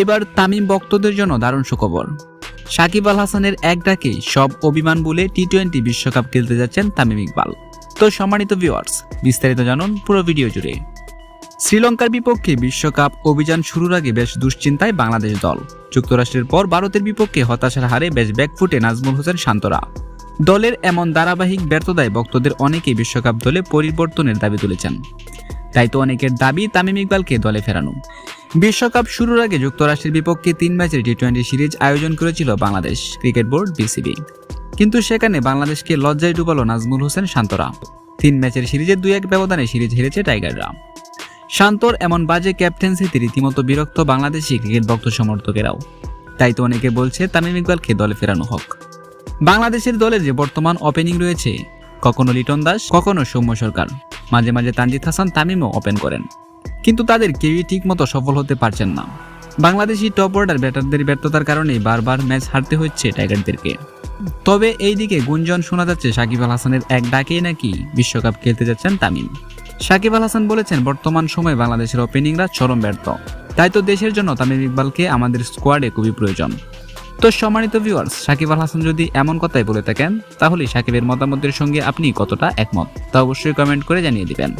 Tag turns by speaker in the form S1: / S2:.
S1: এবার তামিম ভক্তদের জন্য দারুণ সুখবর। সাকিব আল হাসানের এক ডাকে সব অভিমান বলে টি টোয়েন্টি বিশ্বকাপ খেলতে যাচ্ছেন তামিম ইকবাল। তো সম্মানিত ভিউয়ার্স বিস্তারিত জানুন পুরো ভিডিও জুড়ে। শ্রীলঙ্কার বিপক্ষে বিশ্বকাপ অভিযান শুরুর আগে বেশ দুশ্চিন্তায় বাংলাদেশ দল। যুক্তরাষ্ট্রের পর ভারতের বিপক্ষে হতাশার হারে বেশ ব্যাকফুটে নাজমুল হোসেন শান্তরা। দলের এমন ধারাবাহিক ব্যর্থতায় ভক্তদের অনেকেই বিশ্বকাপ দলে পরিবর্তনের দাবি তুলেছেন। তাই তো অনেকের দাবি তামিম ইকবালকে দলে ফেরানো। বিশ্বকাপ শুরুর আগে যুক্তরাষ্ট্রের বিপক্ষে তিন ম্যাচের টি টোয়েন্টি সিরিজ আয়োজন করেছিল বাংলাদেশ, ক্রিকেট বোর্ড বিসিবি কিন্তু সেখানে বাংলাদেশকে লজ্জায় ডুবালো নাজমুল হোসেন শান্তরা। তিন ম্যাচের সিরিজের দুই এক ব্যবধানে সিরিজ হেরেছে টাইগাররা। শান্তর এমন বাজে ক্যাপ্টেন্সিতে রীতিমতো বিরক্ত বাংলাদেশি ক্রিকেট ভক্ত সমর্থকেরাও। তাই তো অনেকে বলছে তামিম ইকবালকে দলে ফেরানো হোক। বাংলাদেশের দলের যে বর্তমান ওপেনিং রয়েছে, কখনো লিটন দাস, কখনো সৌম্য সরকার। মাঝে মাঝে তানজিদ হাসান তামিমও ওপেন করেন। কিন্তু তাদের কেউই ঠিকমতো সফল হতে পারছেন না। বাংলাদেশি টপ অর্ডার ব্যাটারদের ব্যর্থতার কারণেই বারবার ম্যাচ হারতে হচ্ছে টাইগারদেরকে। তবে এই দিকে গুঞ্জন শোনা যাচ্ছে সাকিব আল হাসানের এক ডাকেই নাকি বিশ্বকাপ খেলতে যাচ্ছেন তামিম। সাকিব আল হাসান বলেছেন, বর্তমান সময়ে বাংলাদেশের ওপেনিংরা চরম ব্যর্থ। তাই তো দেশের জন্য তামিম ইকবালকে আমাদের স্কোয়াডে খুবই প্রয়োজন। তো সম্মানিত ভিউয়ার্স সাকিব আল হাসান যদি এমন কথাই বলে থাকেন, তাহলে সাকিবের মতামতের সঙ্গে আপনি কতটা একমত? তা অবশ্যই কমেন্ট করে জানিয়ে দিবেন।